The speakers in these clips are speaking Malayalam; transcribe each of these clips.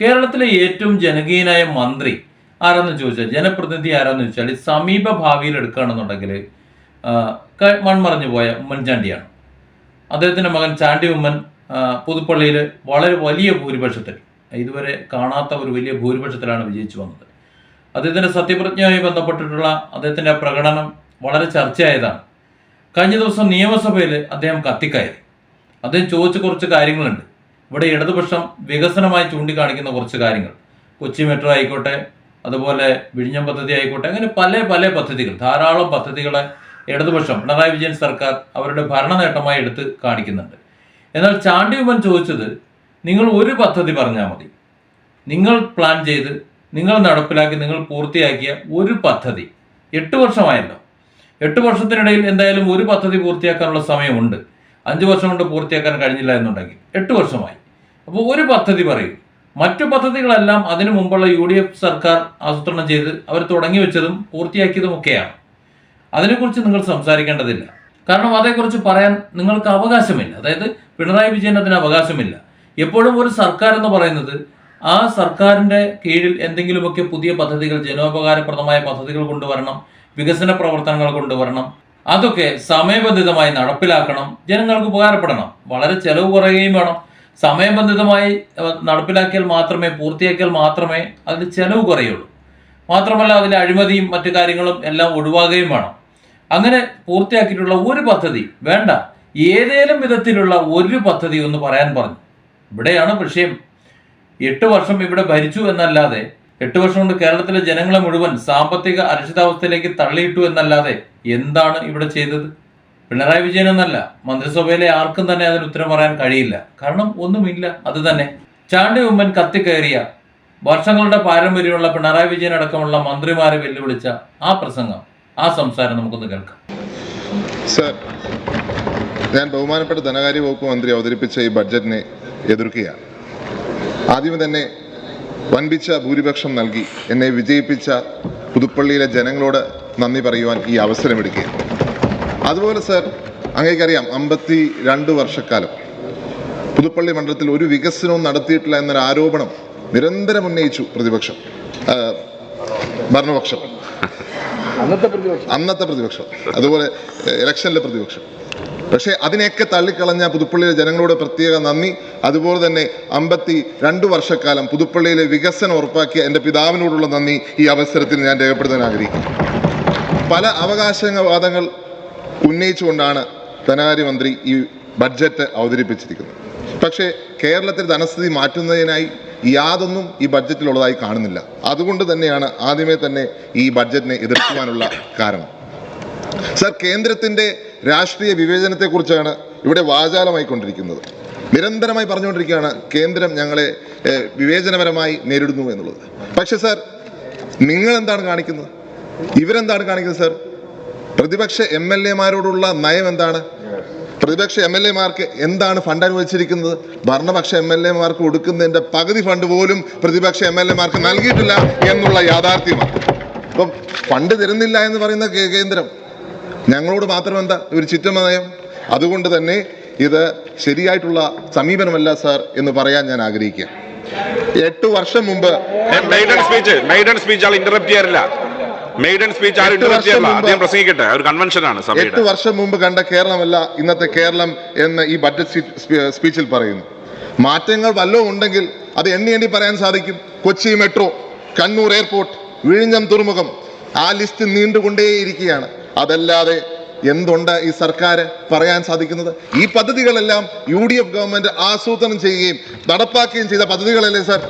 കേരളത്തിലെ ഏറ്റവും ജനകീയനായ മന്ത്രി ആരാന്ന് ചോദിച്ചാൽ ജനപ്രതിനിധി ആരാന്ന് ചോദിച്ചാൽ സമീപ ഭാവിയിൽ എടുക്കുകയാണെന്നുണ്ടെങ്കിൽ മൺമറഞ്ഞു പോയ ഉമ്മൻചാണ്ടിയാണ്. അദ്ദേഹത്തിന്റെ മകൻ ചാണ്ടി ഉമ്മൻ പുതുപ്പള്ളിയിൽ വളരെ വലിയ ഭൂരിപക്ഷത്തിൽ ഇതുവരെ കാണാത്ത ഒരു വലിയ ഭൂരിപക്ഷത്തിലാണ് വിജയിച്ചു വന്നത്. അദ്ദേഹത്തിന്റെ സത്യപ്രതിജ്ഞയുമായി ബന്ധപ്പെട്ടിട്ടുള്ള അദ്ദേഹത്തിന്റെ പ്രകടനം വളരെ ചർച്ചയായതാണ്. കഴിഞ്ഞ ദിവസം നിയമസഭയിൽ അദ്ദേഹം കത്തിക്കയറി. അദ്ദേഹം ചോദിച്ച കുറച്ച് കാര്യങ്ങളുണ്ട്. ഇവിടെ ഇടതുപക്ഷം വികസനമായി ചൂണ്ടിക്കാണിക്കുന്ന കുറച്ച് കാര്യങ്ങൾ. കൊച്ചി മെട്രോ ആയിക്കോട്ടെ അതുപോലെ വിഴിഞ്ഞം പദ്ധതി ആയിക്കോട്ടെ അങ്ങനെ പല പല പദ്ധതികൾ ധാരാളം പദ്ധതികളെ ഇടതുപക്ഷം പിണറായി വിജയൻ സർക്കാർ അവരുടെ ഭരണ നേട്ടമായി എടുത്ത് കാണിക്കുന്നുണ്ട്. എന്നാൽ ചാണ്ടി ഉമ്മൻ ചോദിച്ചത് നിങ്ങൾ ഒരു പദ്ധതി പറഞ്ഞാൽ മതി. നിങ്ങൾ പ്ലാൻ ചെയ്ത് നിങ്ങൾ നടപ്പിലാക്കി നിങ്ങൾ പൂർത്തിയാക്കിയ ഒരു പദ്ധതി. എട്ട് വർഷമായല്ലോ. എട്ട് വർഷത്തിനിടയിൽ എന്തായാലും ഒരു പദ്ധതി പൂർത്തിയാക്കാനുള്ള സമയമുണ്ട്. അഞ്ച് വർഷം കൊണ്ട് പൂർത്തിയാക്കാൻ കഴിഞ്ഞില്ല എന്നുണ്ടെങ്കിൽ എട്ട് വർഷമായി. അപ്പോൾ ഒരു പദ്ധതി പറയും. മറ്റു പദ്ധതികളെല്ലാം അതിനു മുമ്പുള്ള യു ഡി എഫ് സർക്കാർ ആസൂത്രണം ചെയ്ത് അവർ തുടങ്ങി വെച്ചതും പൂർത്തിയാക്കിയതും ഒക്കെയാണ്. അതിനെക്കുറിച്ച് നിങ്ങൾ സംസാരിക്കേണ്ടതില്ല. കാരണം അതേക്കുറിച്ച് പറയാൻ നിങ്ങൾക്ക് അവകാശമില്ല. അതായത് പിണറായി വിജയൻ അതിന് അവകാശമില്ല. എപ്പോഴും ഒരു സർക്കാർ എന്ന് പറയുന്നത് ആ സർക്കാരിന്റെ കീഴിൽ എന്തെങ്കിലുമൊക്കെ പുതിയ പദ്ധതികൾ ജനോപകാരപ്രദമായ പദ്ധതികൾ കൊണ്ടുവരണം വികസന പ്രവർത്തനങ്ങൾ കൊണ്ടുവരണം അതൊക്കെ സമയബന്ധിതമായി നടപ്പിലാക്കണം ജനങ്ങൾക്ക് ഉപകാരപ്പെടണം. വളരെ ചെലവ് കുറയുകയും വേണം. സമയബന്ധിതമായി നടപ്പിലാക്കിയാൽ മാത്രമേ പൂർത്തിയാക്കിയാൽ മാത്രമേ അതിന് ചെലവ് കുറയുള്ളൂ. മാത്രമല്ല അതിലെ അഴിമതിയും മറ്റു കാര്യങ്ങളും എല്ലാം ഒഴിവാകുകയും വേണം. അങ്ങനെ പൂർത്തിയാക്കിയിട്ടുള്ള ഒരു പദ്ധതി വേണ്ട. ഏതേലും വിധത്തിലുള്ള ഒരു പദ്ധതി ഒന്ന് പറയാൻ പറഞ്ഞു. ഇവിടെയാണ് വിഷയം. എട്ട് വർഷം ഇവിടെ ഭരിച്ചു എന്നല്ലാതെ എട്ട് വർഷം കൊണ്ട് കേരളത്തിലെ ജനങ്ങളെ മുഴുവൻ സാമ്പത്തിക അരക്ഷിതാവസ്ഥയിലേക്ക് തള്ളിയിട്ടു എന്നല്ലാതെ എന്താണ് ഇവിടെ ചെയ്തത്? പിണറായി വിജയൻ എന്നല്ല മന്ത്രിസഭയിലെ ആർക്കും തന്നെ അതിന് ഉത്തരം പറയാൻ കഴിയില്ല. കാരണം ഒന്നുമില്ല അത് തന്നെ. ചാണ്ടി ഉമ്മൻ കത്തിക്കയറിയ വർഷങ്ങളുടെ പാരമ്പര്യമുള്ള പിണറായി വിജയൻ അടക്കമുള്ള മന്ത്രിമാരെ വെല്ലുവിളിച്ച ആ പ്രസംഗം ആ സംസാരം നമുക്കൊന്ന് കേൾക്കാം. സർ ഞാൻ ബഹുമാനപ്പെട്ട ധനകാര്യ വകുപ്പ് മന്ത്രി അവതരിപ്പിച്ച ഈ ബഡ്ജറ്റിനെ എതിർക്കുക ആദ്യം തന്നെ വൻപിച്ച ഭൂരിപക്ഷം നൽകി എന്നെ വിജയിപ്പിച്ച പുതുപ്പള്ളിയിലെ ജനങ്ങളോട് നന്ദി പറയുവാൻ ഈ അവസരം അവസരമെടുക്കുകയാണ്. അതുപോലെ സർ അങ്ങേക്കറിയാം അമ്പത്തി രണ്ട് വർഷക്കാലം പുതുപ്പള്ളി മണ്ഡലത്തിൽ ഒരു വികസനവും നടത്തിയിട്ടില്ല എന്നൊരു ആരോപണം നിരന്തരം ഉന്നയിച്ചു പ്രതിപക്ഷം. ഭരണപക്ഷം. അന്നത്തെ പ്രതിപക്ഷം. അതുപോലെ ഇലക്ഷനിലെ പ്രതിപക്ഷം. പക്ഷേ അതിനെയൊക്കെ തള്ളിക്കളഞ്ഞ പുതുപ്പള്ളിയിലെ ജനങ്ങളോട് പ്രത്യേക നന്ദി. അതുപോലെ തന്നെ അമ്പത്തി രണ്ട് വർഷക്കാലം പുതുപ്പള്ളിയിലെ വികസനം ഉറപ്പാക്കിയ എന്റെ പിതാവിനോടുള്ള നന്ദി ഈ അവസരത്തിൽ ഞാൻ രേഖപ്പെടുത്താൻ ആഗ്രഹിക്കുന്നു. പല അവകാശവാദങ്ങൾ ഉന്നയിച്ചുകൊണ്ടാണ് ധനകാര്യമന്ത്രി ഈ ബഡ്ജറ്റ് അവതരിപ്പിച്ചിരിക്കുന്നത്. പക്ഷേ കേരളത്തിൽ ധനസ്ഥിതി മാറ്റുന്നതിനായി യാതൊന്നും ഈ ബഡ്ജറ്റിലുള്ളതായി കാണുന്നില്ല. അതുകൊണ്ട് തന്നെയാണ് ആദ്യമേ തന്നെ ഈ ബഡ്ജറ്റിനെ എതിർക്കുവാനുള്ള കാരണം. സർ കേന്ദ്രത്തിന്റെ രാഷ്ട്രീയ വിവേചനത്തെക്കുറിച്ചാണ് ഇവിടെ വാചാലമായി വാചാലമായിക്കൊണ്ടിരിക്കുന്നത് നിരന്തരമായി പറഞ്ഞുകൊണ്ടിരിക്കുകയാണ് കേന്ദ്രം ഞങ്ങളെ വിവേചനപരമായി നേരിടുന്നു എന്നുള്ളത്. പക്ഷേ സർ നിങ്ങൾ എന്താണ് കാണിക്കുന്നത്? ഇവരെന്താണ് കാണിക്കുന്നത് സർ? പ്രതിപക്ഷ എം എൽ എമാരോടുള്ള നയം എന്താണ്? പ്രതിപക്ഷ എം എൽ എമാർക്ക് എന്താണ് ഫണ്ട് അനുവദിച്ചിരിക്കുന്നത്? ഭരണപക്ഷ എം എൽ എമാർക്ക് കൊടുക്കുന്നതിന്റെ പകുതി ഫണ്ട് പോലും പ്രതിപക്ഷ എം എൽ എമാർക്ക് നൽകിയിട്ടില്ല എന്നുള്ള യാഥാർത്ഥ്യമാണ്. അപ്പം ഫണ്ട് തരുന്നില്ല എന്ന് പറയുന്ന കേന്ദ്രം ഞങ്ങളോട് മാത്രം എന്താ? ഒരു ചിറ്റമ നയം. അതുകൊണ്ട് തന്നെ ഇത് ശരിയായിട്ടുള്ള സമീപനമല്ല സാർ എന്ന് പറയാൻ ഞാൻ ആഗ്രഹിക്കുക എട്ട് വർഷം മുമ്പ് സ്പീച്ച് സ്പീച്ച് ആൾ ഇന്ററപ്റ്റ് ചെയ്യാറില്ല. മെയ്ഡൻ സ്പീച്ച് ആരും എട്ട് ഇന്ററപ്റ്റ് ചെയ്യാറില്ല വർഷം മുമ്പ് അദ്ദേഹം പ്രസംഗിക്കട്ടെ. ഒരു കൺവെൻഷനാണ് എട്ട് വർഷം മുമ്പ് കണ്ട കേരളമല്ല ഇന്നത്തെ കേരളം എന്ന് ഈ ബഡ്ജറ്റ് സ്പീ- സ്പീ- സ്പീച്ചിൽ പറയുന്നു. മാറ്റങ്ങൾ വല്ലതും ഉണ്ടെങ്കിൽ അത് എണ്ണി എണ്ണി പറയാൻ സാധിക്കും. കൊച്ചി മെട്രോ കണ്ണൂർ എയർപോർട്ട് വിഴിഞ്ഞം തുറമുഖം ആ ലിസ്റ്റ് നീണ്ടുകൊണ്ടേയിരിക്കുകയാണ്. അതല്ലാതെ എന്തുണ്ട് ഈ സർക്കാർ പറയാൻ സാധിക്കുന്നത്? ഈ പദ്ധതികളെല്ലാം യു ഡി എഫ് ഗവൺമെന്റ് ആസൂത്രണം ചെയ്യുകയും നടപ്പാക്കുകയും ചെയ്ത പദ്ധതികളല്ലേ സർ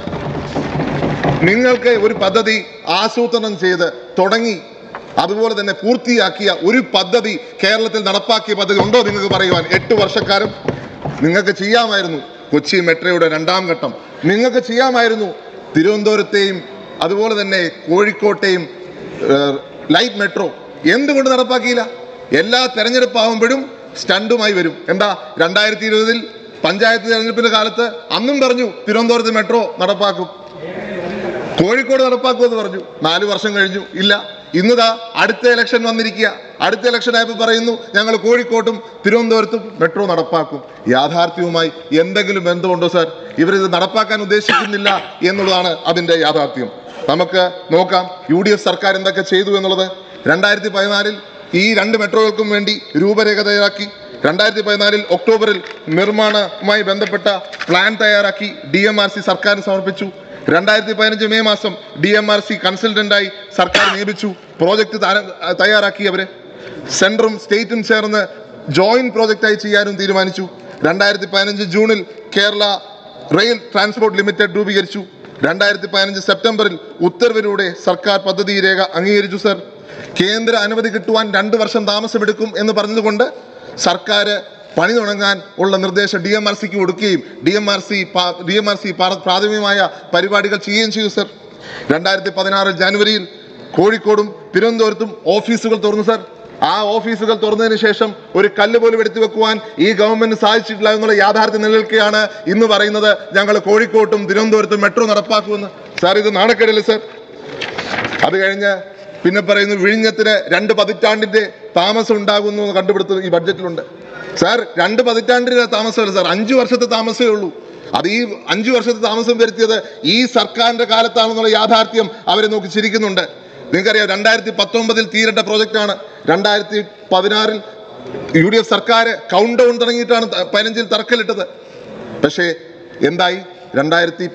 നിങ്ങൾക്ക് ഒരു പദ്ധതി ആസൂത്രണം ചെയ്ത് തുടങ്ങി. അതുപോലെ തന്നെ പൂർത്തിയാക്കിയ ഒരു പദ്ധതി കേരളത്തിൽ നടപ്പാക്കിയ പദ്ധതി ഉണ്ടോ നിങ്ങൾക്ക് പറയുവാൻ? എട്ട് വർഷക്കാരും നിങ്ങൾക്ക് ചെയ്യാമായിരുന്നു. കൊച്ചി മെട്രോയുടെ രണ്ടാം ഘട്ടം. നിങ്ങൾക്ക് ചെയ്യാമായിരുന്നു. തിരുവനന്തപുരത്തെയും അതുപോലെ തന്നെ കോഴിക്കോട്ടെയും ലൈറ്റ് മെട്രോ എന്തുകൊണ്ട് നടപ്പാക്കിയില്ല? എല്ലാ തെരഞ്ഞെടുപ്പ് ആവുമ്പോഴും സ്റ്റണ്ടുമായി വരും. എന്താ? രണ്ടായിരത്തി ഇരുപതിൽ പഞ്ചായത്ത് തെരഞ്ഞെടുപ്പിന്റെ കാലത്ത് അന്നും പറഞ്ഞു തിരുവനന്തപുരത്ത് മെട്രോ നടപ്പാക്കും. കോഴിക്കോട് നടപ്പാക്കുമെന്ന് പറഞ്ഞു. നാല് വർഷം കഴിഞ്ഞു. ഇല്ല. ഇന്നതാ അടുത്ത ഇലക്ഷൻ വന്നിരിക്കുക. അടുത്ത ഇലക്ഷൻ ആയപ്പോൾ പറയുന്നു ഞങ്ങൾ കോഴിക്കോട്ടും തിരുവനന്തപുരത്തും മെട്രോ നടപ്പാക്കും. യാഥാർത്ഥ്യവുമായി എന്തെങ്കിലും ബന്ധമുണ്ടോ സാർ ഇവരിത് നടപ്പാക്കാൻ ഉദ്ദേശിക്കുന്നില്ല എന്നുള്ളതാണ് അതിന്റെ യാഥാർത്ഥ്യം. നമുക്ക് നോക്കാം യു ഡി എഫ് സർക്കാർ എന്തൊക്കെ ചെയ്തു എന്നുള്ളത്. രണ്ടായിരത്തി പതിനാലിൽ ഈ രണ്ട് മെട്രോകൾക്കും വേണ്ടി രൂപരേഖ തയ്യാറാക്കി. രണ്ടായിരത്തി പതിനാലിൽ ഒക്ടോബറിൽ നിർമ്മാണവുമായി ബന്ധപ്പെട്ട പ്ലാൻ തയ്യാറാക്കി. ഡി എം ആർ സി സർക്കാരിന് സമർപ്പിച്ചു. രണ്ടായിരത്തി പതിനഞ്ച് മെയ് മാസം ഡി എം ആർ സി കൺസൾട്ടന്റായി സർക്കാർ നിയമിച്ചു. പ്രോജക്റ്റ് തയ്യാറാക്കി അവരെ സെൻട്രും സ്റ്റേറ്റും ചേർന്ന് ജോയിന്റ് പ്രോജക്റ്റായി ചെയ്യാനും തീരുമാനിച്ചു. രണ്ടായിരത്തി പതിനഞ്ച് ജൂണിൽ കേരള റെയിൽ ട്രാൻസ്പോർട്ട് ലിമിറ്റഡ് രൂപീകരിച്ചു. രണ്ടായിരത്തി പതിനഞ്ച് സെപ്റ്റംബറിൽ ഉത്തരവിലൂടെ സർക്കാർ പദ്ധതി രേഖ അംഗീകരിച്ചു സർ. കേന്ദ്ര അനുമതി കിട്ടുവാൻ രണ്ട് വർഷം താമസമെടുക്കും എന്ന് പറഞ്ഞതുകൊണ്ട് സർക്കാർ പണി തുടങ്ങാൻ ഉള്ള നിർദ്ദേശം ഡി എം ആർ സിക്ക് കൊടുക്കുകയും D M R C D M R C പ്രാഥമികമായ പരിപാടികൾ ചെയ്യുകയും ചെയ്തു സർ രണ്ടായിരത്തി പതിനാറ് ജനുവരിയിൽ കോഴിക്കോടും തിരുവനന്തപുരത്തും ഓഫീസുകൾ തുറന്നു സർ ആ ഓഫീസുകൾ തുറന്നതിന് ശേഷം ഒരു കല്ല് പോലും എടുത്തു വെക്കുവാൻ ഈ ഗവൺമെന്റ് സാധിച്ചിട്ടില്ല എന്നുള്ള യാഥാർത്ഥ്യം നിലനിൽക്കുകയാണ് ഇന്ന് പറയുന്നത് ഞങ്ങൾ കോഴിക്കോട്ടും തിരുവനന്തപുരത്തും മെട്രോ നടപ്പാക്കുമെന്ന്. സാർ ഇത് നാണക്കേടല്ലേ സർ അത് കഴിഞ്ഞ് പിന്നെ പറയുന്നു വിഴിഞ്ഞത്തിന് രണ്ട് പതിറ്റാണ്ടിന്റെ താമസം ഉണ്ടാകുന്നു എന്ന് കണ്ടുപിടുത്തം ഈ ബഡ്ജറ്റിലുണ്ട് സാർ രണ്ട് പതിറ്റാണ്ടിന്റെ താമസമല്ല സാർ. അഞ്ചു വർഷത്തെ താമസമേ ഉള്ളൂ. അത് ഈ അഞ്ചു വർഷത്തെ താമസം വരുത്തിയത് ഈ സർക്കാരിന്റെ കാലത്താണെന്നുള്ള യാഥാർത്ഥ്യം അവരെ നോക്കി ചിരിക്കുന്നുണ്ട്. നിങ്ങൾക്കറിയാം രണ്ടായിരത്തി പത്തൊമ്പതിൽ തീരേണ്ട പ്രോജക്റ്റാണ്. രണ്ടായിരത്തി പതിനാറിൽ യു ഡി എഫ് സർക്കാർ കൗണ്ട് ഡൗൺ തുടങ്ങിയിട്ടാണ് പതിനഞ്ചിൽ തറക്കല്ലിട്ടത്. പക്ഷേ എന്തായി? രണ്ടായിരത്തി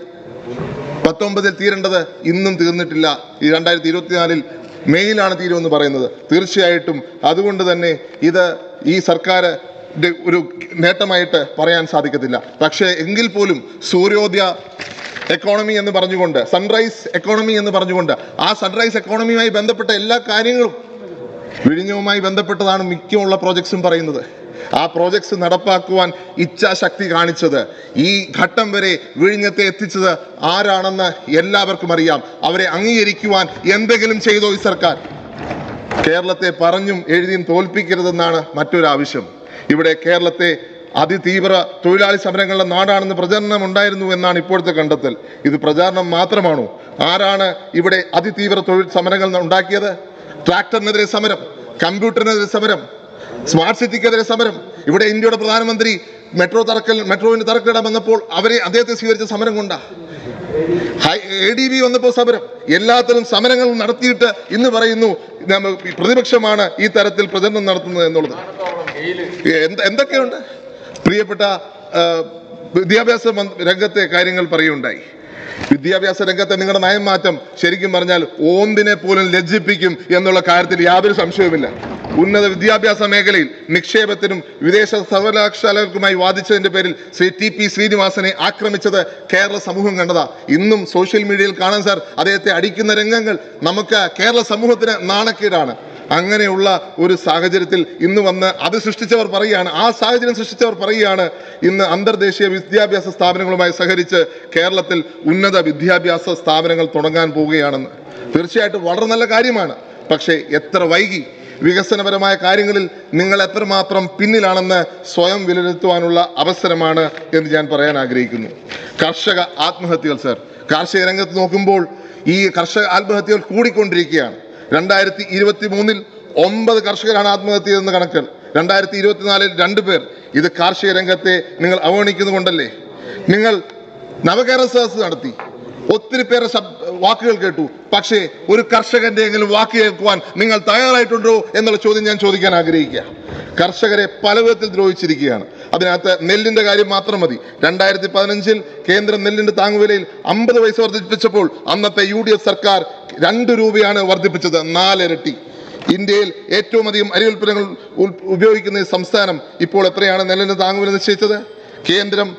പത്തൊമ്പതിൽ തീരേണ്ടത് ഇന്നും തീർന്നിട്ടില്ല. ഈ രണ്ടായിരത്തി ഇരുപത്തിനാലിൽ മെയ്യിലാണ് തീരുമെന്ന് പറയുന്നത്. തീർച്ചയായിട്ടും അതുകൊണ്ട് തന്നെ ഇത് ഈ സർക്കാർ ഒരു നേട്ടമായിട്ട് പറയാൻ സാധിക്കത്തില്ല. പക്ഷേ എങ്കിൽ പോലും സൂര്യോദയ എക്കോണമി എന്ന് പറഞ്ഞുകൊണ്ട് സൺറൈസ് എക്കോണമി എന്ന് പറഞ്ഞുകൊണ്ട് ആ സൺറൈസ് എക്കോണമിയുമായി ബന്ധപ്പെട്ട എല്ലാ കാര്യങ്ങളും വിഴിഞ്ഞവുമായി ബന്ധപ്പെട്ടതാണ് മിക്കമുള്ള പ്രോജക്ട്സും പറയുന്നത്. ആ പ്രോജക്ട്സ് നടപ്പാക്കുവാൻ ഇച്ഛാശക്തി കാണിച്ചത് ഈ ഘട്ടം വരെ വിഴിഞ്ഞത്തെ എത്തിച്ചത് ആരാണെന്ന് എല്ലാവർക്കും അറിയാം. അവരെ അംഗീകരിക്കുവാൻ എന്തെങ്കിലും ചെയ്തോ ഈ സർക്കാർ. കേരളത്തെ പറഞ്ഞും എഴുതിയും തോൽപ്പിക്കരുതെന്നാണ് മറ്റൊരു ആവശ്യം ഇവിടെ കേരളത്തെ അതിതീവ്ര തൊഴിലാളി സമരങ്ങളുടെ നാടാണെന്ന് പ്രചരണം ഉണ്ടായിരുന്നു എന്നാണ് ഇപ്പോഴത്തെ കണ്ടെത്തൽ. ഇത് പ്രചാരണം മാത്രമാണോ? ആരാണ് ഇവിടെ അതിതീവ്ര തൊഴിൽ സമരങ്ങൾ ഉണ്ടാക്കിയത്? ട്രാക്ടറിനെതിരെ സമരം കമ്പ്യൂട്ടറിനെതിരെ സമരം സ്മാർട്ട് സിറ്റിക്കെതിരെ സമരം. ഇവിടെ ഇന്ത്യയുടെ പ്രധാനമന്ത്രി മെട്രോ തറക്കൽ മെട്രോവിന് തറക്കിടാൻ വന്നപ്പോൾ അവരെ അദ്ദേഹത്തെ സ്വീകരിച്ച സമരം കൊണ്ടാ? എ ഡി ബി വന്നപ്പോൾ സമരം. എല്ലാത്തരം സമരങ്ങൾ നടത്തിയിട്ട് ഇന്ന് പറയുന്നു പ്രതിപക്ഷമാണ് ഈ തരത്തിൽ പ്രചരണം നടത്തുന്നത് എന്നുള്ളത്. എന്ത് എന്തൊക്കെയുണ്ട്? പ്രിയപ്പെട്ട വിദ്യാഭ്യാസ രംഗത്തെ കാര്യങ്ങൾ പറയുണ്ടായി വിദ്യാഭ്യാസ രംഗത്തെ നിങ്ങളുടെ നയം മാറ്റം ശരിക്കും പറഞ്ഞാൽ ഓന്തിനെ പോലും ലജ്ജിപ്പിക്കും എന്നുള്ള കാര്യത്തിൽ യാതൊരു സംശയവുമില്ല. ഉന്നത വിദ്യാഭ്യാസ മേഖലയിൽ നിക്ഷേപത്തിനും വിദേശ സർവകലാശാലകൾക്കുമായി വാദിച്ചതിന്റെ പേരിൽ ശ്രീ ടി പി ശ്രീനിവാസനെ ആക്രമിച്ചത് കേരള സമൂഹം കണ്ടതാ. ഇന്നും സോഷ്യൽ മീഡിയയിൽ കാണാൻ സാർ അദ്ദേഹത്തെ അടിക്കുന്ന രംഗങ്ങൾ നമുക്ക് കേരള സമൂഹത്തിന് നാണക്കേടാണ്. അങ്ങനെയുള്ള ഒരു സാഹചര്യത്തിൽ ഇന്ന് വന്ന് അത് സൃഷ്ടിച്ചവർ പറയുകയാണ് ആ സാഹചര്യം സൃഷ്ടിച്ചവർ പറയുകയാണ് ഇന്ന് അന്തർദേശീയ വിദ്യാഭ്യാസ സ്ഥാപനങ്ങളുമായി സഹകരിച്ച് കേരളത്തിൽ ഉന്നത വിദ്യാഭ്യാസ സ്ഥാപനങ്ങൾ തുടങ്ങാൻ പോവുകയാണെന്ന്. തീർച്ചയായിട്ടും വളരെ നല്ല കാര്യമാണ്. പക്ഷേ എത്ര വൈകി? വികസനപരമായ കാര്യങ്ങളിൽ നിങ്ങൾ എത്രമാത്രം പിന്നിലാണെന്ന് സ്വയം വിലയിരുത്തുവാനുള്ള അവസരമാണ് എന്ന് ഞാൻ പറയാൻ ആഗ്രഹിക്കുന്നു. കർഷക ആത്മഹത്യകൾ സർ. കാർഷിക രംഗത്ത് നോക്കുമ്പോൾ ഈ കർഷക ആത്മഹത്യകൾ കൂടിക്കൊണ്ടിരിക്കുകയാണ്. രണ്ടായിരത്തി ഇരുപത്തി മൂന്നിൽ ഒമ്പത് കർഷകരാണ് ആത്മഹത്യ ചെയ്തെന്ന് കണക്ക് രണ്ടായിരത്തി ഇരുപത്തിനാലിൽ രണ്ടു പേർ. ഇത് കാർഷിക രംഗത്തെ നിങ്ങൾ അവഗണിക്കുന്നുകൊണ്ടല്ലേ നിങ്ങൾ നവകേരള സദസ് നടത്തി. ഒത്തിരി പേരെ വാക്കുകൾ കേട്ടു. പക്ഷേ ഒരു കർഷകന്റെ എങ്കിലും വാക്ക് കേൾക്കുവാൻ നിങ്ങൾ തയ്യാറായിട്ടുണ്ടോ എന്നുള്ള ചോദ്യം ഞാൻ ചോദിക്കാൻ ആഗ്രഹിക്കുക. കർഷകരെ പല വിധത്തിൽ ദ്രോഹിച്ചിരിക്കുകയാണ്. അതിനകത്ത് നെല്ലിന്റെ കാര്യം മാത്രം മതി. രണ്ടായിരത്തി പതിനഞ്ചിൽ കേന്ദ്ര നെല്ലിന്റെ താങ്ങുവിലയിൽ അമ്പത് പൈസ വർദ്ധിപ്പിച്ചപ്പോൾ അന്നത്തെ യു ഡി എഫ് സർക്കാർ രണ്ട് രൂപയാണ് വർദ്ധിപ്പിച്ചത് നാലിരട്ടി. ഇന്ത്യയിൽ ഏറ്റവും അധികം അരി ഉൽപ്പന്നങ്ങൾ ഉപയോഗിക്കുന്ന സംസ്ഥാനം ഇപ്പോൾ എത്രയാണ് നെല്ലിന്റെ താങ്ങുവില നിശ്ചയിച്ചത്? കേന്ദ്രം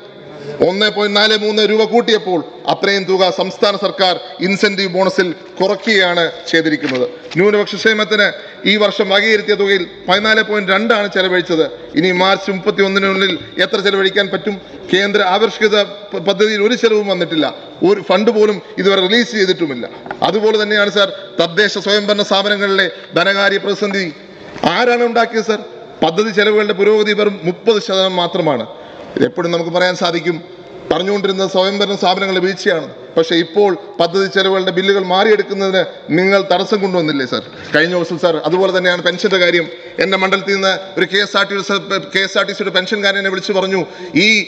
ഒന്ന് പോയിന്റ് നാല് മൂന്ന് രൂപ കൂട്ടിയപ്പോൾ അത്രയും തുക സംസ്ഥാന സർക്കാർ ഇൻസെന്റീവ് ബോണസിൽ കുറയ്ക്കുകയാണ് ചെയ്തിരിക്കുന്നത്. ന്യൂനപക്ഷ ക്ഷേമത്തിന് ഈ വർഷം വകയിരുത്തിയ തുകയിൽ പതിനാല് പോയിന്റ് രണ്ടാണ് ചെലവഴിച്ചത്. ഇനി മാർച്ച് മുപ്പത്തി ഒന്നിനുള്ളിൽ എത്ര ചെലവഴിക്കാൻ പറ്റും? കേന്ദ്ര ആവിഷ്കൃത പദ്ധതിയിൽ ഒരു ചെലവും വന്നിട്ടില്ല. ഒരു ഫണ്ട് പോലും ഇതുവരെ റിലീസ് ചെയ്തിട്ടുമില്ല. അതുപോലെ തന്നെയാണ് സാർ തദ്ദേശ സ്വയംഭരണ സ്ഥാപനങ്ങളിലെ ധനകാര്യ പ്രതിസന്ധി. ആരാണ് ഉണ്ടാക്കിയത് സാർ? പദ്ധതി ചെലവുകളുടെ പുരോഗതി വെറും മുപ്പത് ശതമാനം മാത്രമാണ്. എപ്പോഴും നമുക്ക് പറയാൻ സാധിക്കും. പറഞ്ഞുകൊണ്ടിരുന്ന സ്വയംഭരണ സ്ഥാപനങ്ങളുടെ വീഴ്ചയാണ്. പക്ഷെ ഇപ്പോൾ പദ്ധതി ചെലവുകളുടെ ബില്ലുകൾ മാറിയെടുക്കുന്നതിന് നിങ്ങൾ തടസ്സം കൊണ്ടുവന്നില്ലേ സാർ? കഴിഞ്ഞ ദിവസം സാർ അതുപോലെ തന്നെയാണ് പെൻഷന്റെ കാര്യം. എന്റെ മണ്ഡലത്തിൽ നിന്ന് ഒരു K S R T K S R T സിയുടെ പെൻഷൻകാരനെ വിളിച്ചു പറഞ്ഞു ഈ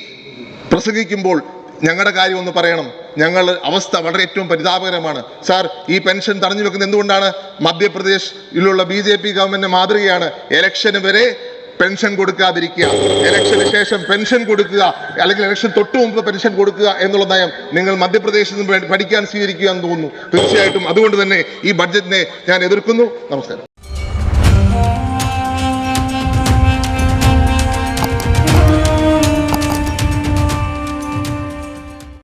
പ്രസംഗിക്കുമ്പോൾ ഞങ്ങളുടെ കാര്യം ഒന്ന് പറയണം. ഞങ്ങൾ അവസ്ഥ വളരെ ഏറ്റവും പരിതാപകരമാണ്. സാർ ഈ പെൻഷൻ തടഞ്ഞു വെക്കുന്നത് എന്തുകൊണ്ടാണ്? മധ്യപ്രദേശിലുള്ള ബി ജെ പി ഗവൺമെന്റ് മാതൃകയാണ്. എലക്ഷന് വരെ പെൻഷൻ കൊടുക്കാതിരിക്കുക. ഇലക്ഷന് ശേഷം പെൻഷൻ കൊടുക്കുക. അല്ലെങ്കിൽ ഇലക്ഷൻ തൊട്ട് മുമ്പ് പെൻഷൻ കൊടുക്കുക എന്നുള്ള നയം നിങ്ങൾ മധ്യപ്രദേശിൽ നിന്ന് പഠിക്കാൻ സ്വീകരിക്കുക എന്ന് തോന്നുന്നു. തീർച്ചയായിട്ടും അതുകൊണ്ട് തന്നെ ഈ ബഡ്ജറ്റിനെ ഞാൻ എതിർക്കുന്നു. നമസ്കാരം.